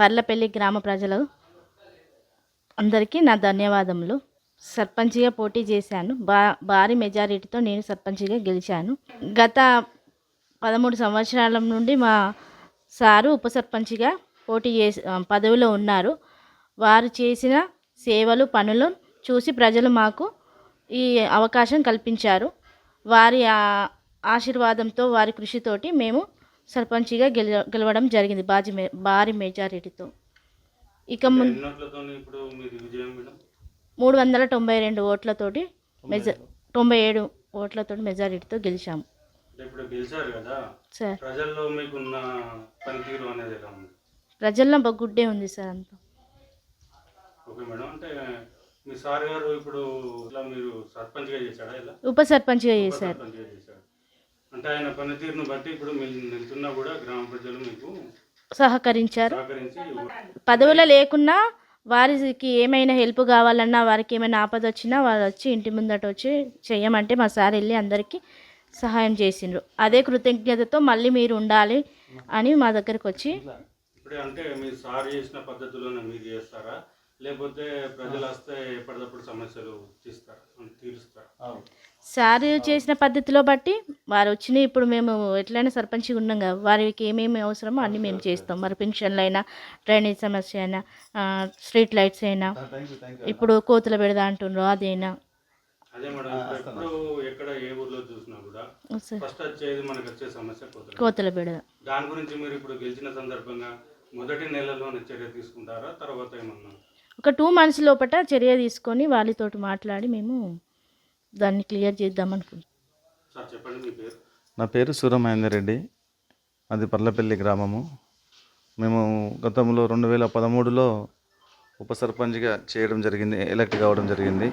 పర్లపల్లి గ్రామ ప్రజలు అందరికీ నా ధన్యవాదములు. సర్పంచిగా పోటీ చేశాను. బా భారీ మెజారిటీతో నేను సర్పంచ్గా గెలిచాను. గత పదమూడు సంవత్సరాల నుండి మా సారు ఉప సర్పంచిగా పోటీ చేసి పదవిలో ఉన్నారు. వారు చేసిన సేవలు పనులు చూసి ప్రజలు మాకు ఈ అవకాశం కల్పించారు. వారి ఆశీర్వాదంతో వారి కృషితోటి మేము సర్పంచ్గా గెల గెలవడం జరిగింది బాజీ మె భారీ మెజారిటీతో. ఇక మేడం? వందల తొంభై రెండు ఓట్లతోటి మెజ తొంభై ఏడు ఓట్లతోటి మెజారిటీతో గెలిచాము. సార్. ప్రజల్లో గుడ్డే ఉంది సార్ అంతా. ఉప సర్పంచ్గా చేశారు. అంటే ఆయన పనితీరును బట్టి ఇప్పుడు నిలుతున్నా కూడా గ్రామ ప్రజలు మీకు సహకరించారు. సహకరించి పదవులో లేకున్నా వారికి ఏమైనా హెల్ప్ కావాలన్నా వారికి ఏమైనా ఆపద వచ్చినా వాళ్ళు వచ్చి ఇంటి ముందట వచ్చి చెయ్యమంటే మా సార్ వెళ్ళి అందరికీ సహాయం చేసిండ్రు. అదే కృతజ్ఞతతో మళ్ళీ మీరు ఉండాలి అని మా దగ్గరికి వచ్చి ఇప్పుడే అంటే మీరు సార్ చేసిన పద్ధతిలోనే మీరు చేస్తారా? లేకపోతే ప్రజలు వస్తే ఎప్పటికప్పుడు సమస్యలు తీస్తారా? అంటే తీరుస్తారా సార్ చేసిన పద్ధతిలో బట్టి వారు వచ్చిన ఇప్పుడు మేము ఎట్లయినా సర్పంచ్గా ఉన్నాం కదా వారికి ఏమేమి అవసరమో అన్నీ మేము చేస్తాం. మరి పెన్షన్లు అయినా డ్రైనేజ్ సమస్య అయినా స్ట్రీట్ లైట్స్ అయినా ఇప్పుడు కోతుల బెడద అంటుండ్రు అదైనా. అదే మేడం ఇప్పుడు ఎప్పుడు ఎక్కడ ఏ ఊర్లో చూసినా కూడా సార్. ఫస్ట్ వచ్చేది మనకు వచ్చే సమస్య కోతలు బెడద. దాని గురించి మీరు ఇప్పుడు గెలిచిన సందర్భంగా మొదటి నెలలోనే చర్య తీసుకుంటారా తర్వాత ఏమన్నా? ఒక టూ మంత్స్ లోపల చర్య తీసుకొని వాళ్ళతోటి మాట్లాడి మేము దాన్ని క్లియర్ చేద్దాం అనుకుంటున్నాం. చెప్పండి మీ పేరు? నా పేరు సూరమహేందర్ రెడ్డి. అది పర్లపల్లి గ్రామము. మేము గతంలో రెండు వేల పదమూడులో ఉప సర్పంచ్గా చేయడం జరిగింది ఎలక్ట్ కావడం జరిగింది.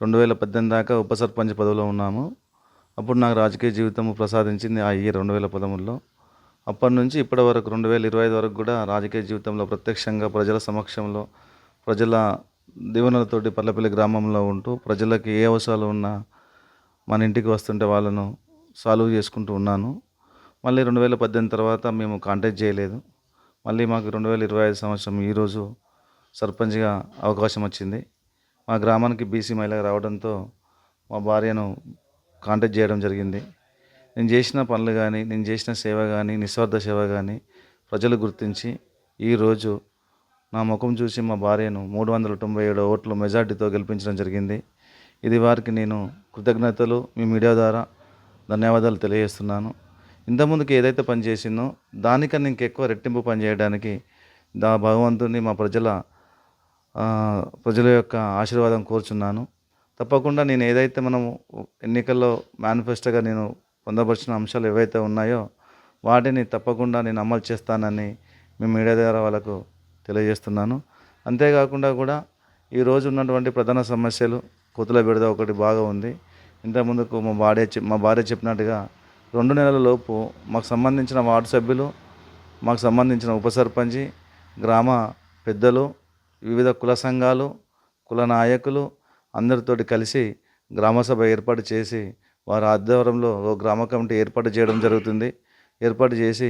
రెండు వేల పద్దెనిమిది దాకా ఉప సర్పంచ్ పదవిలో ఉన్నాము. అప్పుడు నాకు రాజకీయ జీవితం ప్రసాదించింది ఆ ఇయర్ రెండు వేల పదమూడులో. అప్పటి నుంచి ఇప్పటి వరకు రెండు వేల ఇరవై ఐదు వరకు కూడా రాజకీయ జీవితంలో ప్రత్యక్షంగా ప్రజల సమక్షంలో ప్రజల దీవెనలతోటి పర్లపల్లి గ్రామంలో ఉంటూ ప్రజలకు ఏ అవసరాలు ఉన్నా మన ఇంటికి వస్తుంటే వాళ్ళను సాల్వ్ చేసుకుంటూ ఉన్నాను. మళ్ళీ రెండు వేల పద్దెనిమిది తర్వాత మేము కాంటాక్ట్ చేయలేదు. మళ్ళీ మాకు రెండు వేల ఇరవై ఐదు సంవత్సరం ఈరోజు సర్పంచ్గా అవకాశం వచ్చింది. మా గ్రామానికి బీసీ మహిళ రావడంతో మా భార్యను కాంటాక్ట్ చేయడం జరిగింది. నేను చేసిన పనులు కానీ నేను చేసిన సేవ కానీ నిస్వార్థ సేవ కానీ ప్రజలు గుర్తించి ఈరోజు నా ముఖం చూసి మా భార్యను మూడు వందల తొంభై ఏడు ఓట్ల మెజార్టీతో గెలిపించడం జరిగింది. ఇది వారికి నేను కృతజ్ఞతలు మీ మీడియా ద్వారా ధన్యవాదాలు తెలియజేస్తున్నాను. ఇంతకుముందుకు ఏదైతే పని చేసిందో దానికన్నా ఇంకెక్కువ రెట్టింపు పని చేయడానికి దా భగవంతుని మా ప్రజల ప్రజల యొక్క ఆశీర్వాదం కోరుచున్నాను. తప్పకుండా నేను ఏదైతే మనము ఎన్నికల్లో మేనిఫెస్టోగా నేను పొందపరిచిన అంశాలు ఏవైతే ఉన్నాయో వాటిని తప్పకుండా నేను అమలు చేస్తానని మీ మీడియా ద్వారా వాళ్ళకు తెలియజేస్తున్నాను. అంతేకాకుండా కూడా ఈరోజు ఉన్నటువంటి ప్రధాన సమస్యలు కోతుల బిడద ఒకటి బాగా ఉంది. ఇంతకుముందుకు మా భార్య మా భార్య చెప్పినట్టుగా రెండు నెలల లోపు మాకు సంబంధించిన వార్డు సభ్యులు మాకు సంబంధించిన ఉప సర్పంచి గ్రామ పెద్దలు వివిధ కుల సంఘాలు కుల నాయకులు అందరితోటి కలిసి గ్రామసభ ఏర్పాటు చేసి వారి ఆధ్వర్యంలో ఓ గ్రామ కమిటీ ఏర్పాటు చేయడం జరుగుతుంది. ఏర్పాటు చేసి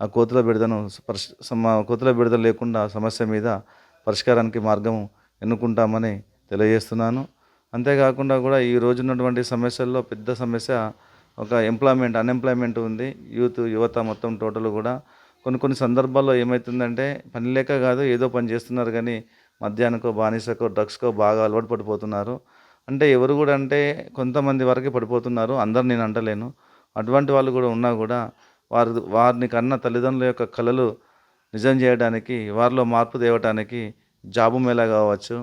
ఆ కోతుల బిడదను పరిష్ కోతుల బిడద లేకుండా సమస్య మీద పరిష్కారానికి మార్గం ఎన్నుకుంటామని తెలియజేస్తున్నాను. అంతేకాకుండా కూడా ఈ రోజు ఉన్నటువంటి సమస్యల్లో పెద్ద సమస్య ఒక ఎంప్లాయ్మెంట్ అన్ఎంప్లాయ్మెంట్ ఉంది. యూత్ యువత మొత్తం టోటల్ కూడా. కొన్ని కొన్ని సందర్భాల్లో ఏమవుతుందంటే పని లేక కాదు ఏదో పని చేస్తున్నారు కానీ మద్యానికో బానిసకో డ్రగ్స్కో బాగా అలవాటు పడిపోతున్నారు. అంటే ఎవరు కూడా అంటే కొంతమంది వరకే పడిపోతున్నారు. అందరు నేను అంటలేను. అటువంటి వాళ్ళు కూడా ఉన్నా కూడా వారి వారిని కన్న తల్లిదండ్రుల యొక్క కళలు నిజం చేయడానికి వారిలో మార్పు తేవటానికి జాబు మేళా కావచ్చు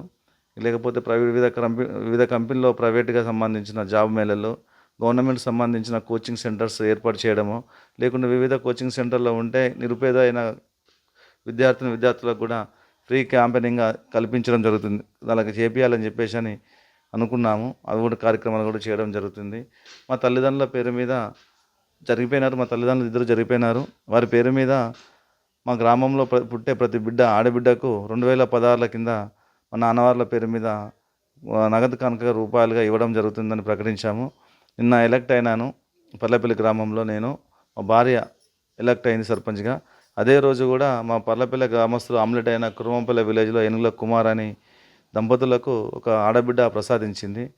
లేకపోతే ప్రైవేట్ వివిధ కంపెనీ వివిధ కంపెనీలో ప్రైవేట్గా సంబంధించిన జాబ్ మేళలు గవర్నమెంట్ సంబంధించిన కోచింగ్ సెంటర్స్ ఏర్పాటు చేయడము లేకుంటే వివిధ కోచింగ్ సెంటర్లో ఉంటే నిరుపేద అయిన విద్యార్థిని విద్యార్థులకు కూడా ఫ్రీ క్యాంపెనింగ్గా కల్పించడం జరుగుతుంది. వాళ్ళకి చేపియాలని చెప్పేసి అని అనుకున్నాము. అది కూడా కార్యక్రమాలు కూడా చేయడం జరుగుతుంది. మా తల్లిదండ్రుల పేరు మీద జరిగిపోయినారు. మా తల్లిదండ్రులు ఇద్దరు జరిగిపోయినారు. వారి పేరు మీద మా గ్రామంలో ప్ర- పుట్టే ప్రతి బిడ్డ ఆడబిడ్డకు రెండు వేల పదహారుల కింద మా నాన్నవార్ల పేరు మీద నగదు కనుక రూపాయలుగా ఇవ్వడం జరుగుతుందని ప్రకటించాము. నిన్న ఎలక్ట్ అయినాను. పల్లెపల్లి గ్రామంలో నేను. మా భార్య ఎలక్ట్ అయింది సర్పంచ్గా. అదే రోజు కూడా మా పర్లపల్లి గ్రామస్తులు ఆమ్లెట్ అయిన కురుమంపల్లి విలేజ్లో ఏనుగుల కుమార్ అని దంపతులకు ఒక ఆడబిడ్డ ప్రసాదించింది.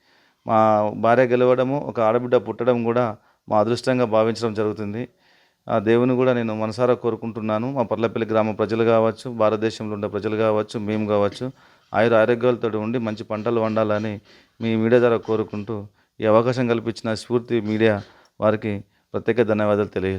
మా భార్య గెలవడము ఒక ఆడబిడ్డ పుట్టడం కూడా మా అదృష్టంగా భావించడం జరుగుతుంది. ఆ దేవుని కూడా నేను మనసారా కోరుకుంటున్నాను. మా పర్లపల్లి గ్రామ ప్రజలు కావచ్చు భారతదేశంలో ఉండే ప్రజలు కావచ్చు మేము కావచ్చు. ఆయుర ఆరోగ్యాలతో ఉండి మంచి పంటలు వండాలని మీ మీడియా ద్వారా కోరుకుంటూ ఈ అవకాశం కల్పించిన స్ఫూర్తి మీడియా వారికి ప్రత్యేక ధన్యవాదాలు తెలియజేస్తున్నాను.